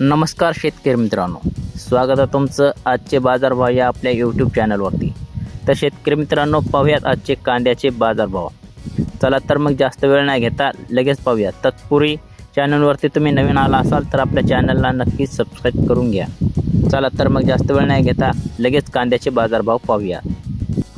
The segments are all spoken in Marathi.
नमस्कार शेतकरी मित्रांनो. स्वागत आहे तुमचं आजचे बाजारभाव या आपल्या यूट्यूब चॅनलवरती तर शेतकरी मित्रांनो पाहूयात आजचे कांद्याचे बाजारभाव. चला तर मग जास्त वेळ नाही घेता लगेच पाहूया. तत्पूर्वी चॅनलवरती तुम्ही नवीन आला असाल तर आपल्या चॅनलला नक्कीच सबस्क्राईब करून घ्या. चला तर मग जास्त वेळ नाही घेता लगेच कांद्याचे बाजारभाव पाहूया.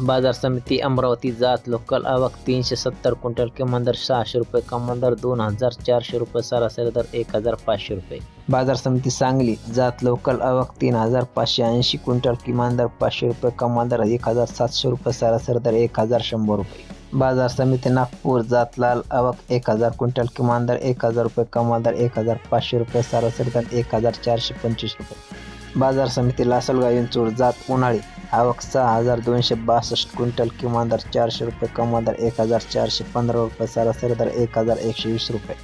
बाजार समिती अमरावती जात लोकल आवक तीनशे सत्तर क्विंटल किमान दर सहाशे रुपये कमान दर दोन हजार चारशे रुपये सरासरी दर एक हजार पाचशे रुपये. बाजार समिती सांगली जात लोकल आवक तीन हजार पाचशे ऐंशी क्विंटल किमान दर पाचशे रुपये कमाल दर एक हजार सातशे रुपये सरासरी दर एक हजार शंभर रुपये. बाजार समिती नागपूर जात लाल आवक एक हजार क्विंटल किमान दर एक हजार रुपये कमाल दर एक हजार पाचशे रुपये सरासरी दर एक हजार चारशे पंचवीस रुपये. बाजार समिती लासलगाव इंचूर जात उन्हाळी आवक सहा हजार दोनशे बासष्ट क्विंटल किमान दर चारशे रुपये कमाल दर एक हजार चारशे पंधरा रुपये सरासरी दर एक हजार एकशे वीस रुपये.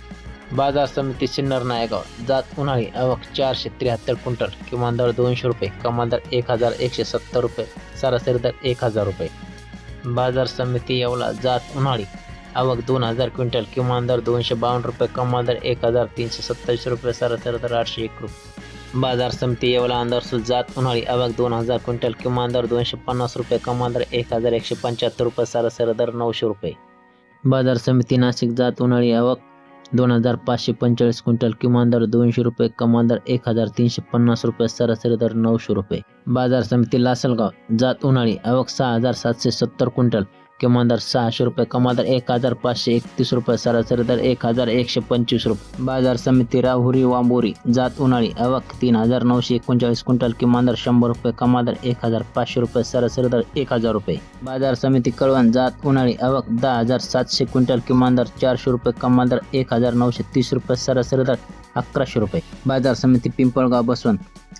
बाजार समिती सिन्नर नायगाव जात उन्हाळी आवक चारशे त्र्याहत्तर क्विंटल किमान दर दोनशे रुपये कमाल दर एक हजार एकशे सत्तर रुपये सरासरी दर एक हजार रुपये. बाजार समिती येवला जात उन्हाळी आवक दोन हजार क्विंटल किमान दर दोनशे बावन्न रुपये कमाल दर एक हजार तीनशे सत्तावीस रुपये सरासरी दर आठशे एक रुपये. बाजार समिती येवला अंदरसूल जात उन्हाळी आवक दोन हजार क्विंटल किमान दर दोनशे पन्नास रुपये कमाल दर एक हजार एकशे पंच्याहत्तर रुपये सरासरी दर नऊशे रुपये. बाजार समिती नाशिक जात उन्हाळी आवक दोन हजार पाचशे पंचेचाळीस क्विंटल किमान दर दोनशे रुपये कमाल दर एक हजार तीनशे पन्नास रुपये सरासरी दर नऊशे रुपये. बाजार समिती लासलगाव जात उन्हाळी आवक सहा हजार सातशे सत्तर क्विंटल किमान दर सहाशे रुपये कमाल दर एक हजार पाचशे एकतीस रुपये सरासरी दर एक हजार एकशे पंचवीस रुपये. बाजार समिती राहुरी वांबोरी जात उन्हाळी आवक तीन हजार नऊशे एकोणचाळीस क्विंटल किमान दर शंभर रुपये कमाल दर एक हजार पाचशे रुपये सरासरी दर एक हजार रुपये. बाजार समिती कळवण जात उन्हाळी आवक दहा हजार सातशे क्विंटल किमान दर चारशे रुपये कमाल दर एक हजार नऊशे तीस रुपये सरासरी दर अकराशे रुपये. बाजार समिती पिंपळगाव बसवंत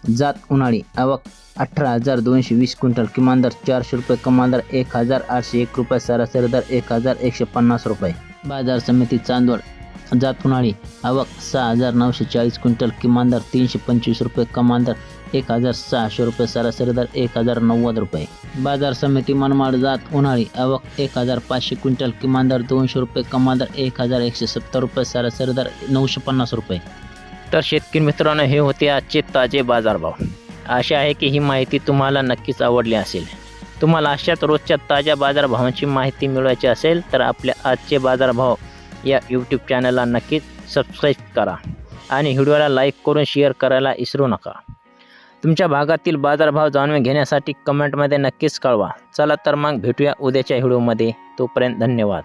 जात उन्हाळी. आवक अठरा हजार दोनशे वीस क्विंटल. किमान दर चारशे रुपये कमाल दर एक हजार आठशे एक रुपये सरासरी दर एक हजार एकशे पन्नास रुपये. बाजार समिती चांदवड जात उन्हाळी. आवक सहा हजार नऊशे चाळीस क्विंटल. किमान दर तीनशे पंचवीस रुपये कमाल दर एक हजार सहाशे रुपये सरासरी दर एक हजार नव्वद रुपये. बाजार समिती मनमाड जात उन्हाळी. आवक एक हजार पाचशे क्विंटल. किमान दर दोनशे रुपये कमाल दर एक हजार एकशे सत्तर रुपये सरासरी दर नऊशे पन्नास रुपये. तर शेतकरी मित्रांनो हे होते आजचे ताजे बाजारभाव. आशा आहे की ही माहिती तुम्हाला नक्कीच आवडली असेल. तुम्हाला अशाच रोजच्या ताज्या बाजारभावांची माहिती मिळवायची असेल तर आपल्या आजचे बाजारभाव या यूट्यूब चॅनलला नक्कीच सबस्क्राईब करा आणि व्हिडिओला लाईक करून शेअर करायला विसरू नका. तुमच्या भागातील बाजारभाव जाणून घेण्यासाठी कमेंटमध्ये नक्कीच कळवा. चला तर मग भेटूया उद्याच्या व्हिडिओमध्ये तोपर्यंत धन्यवाद.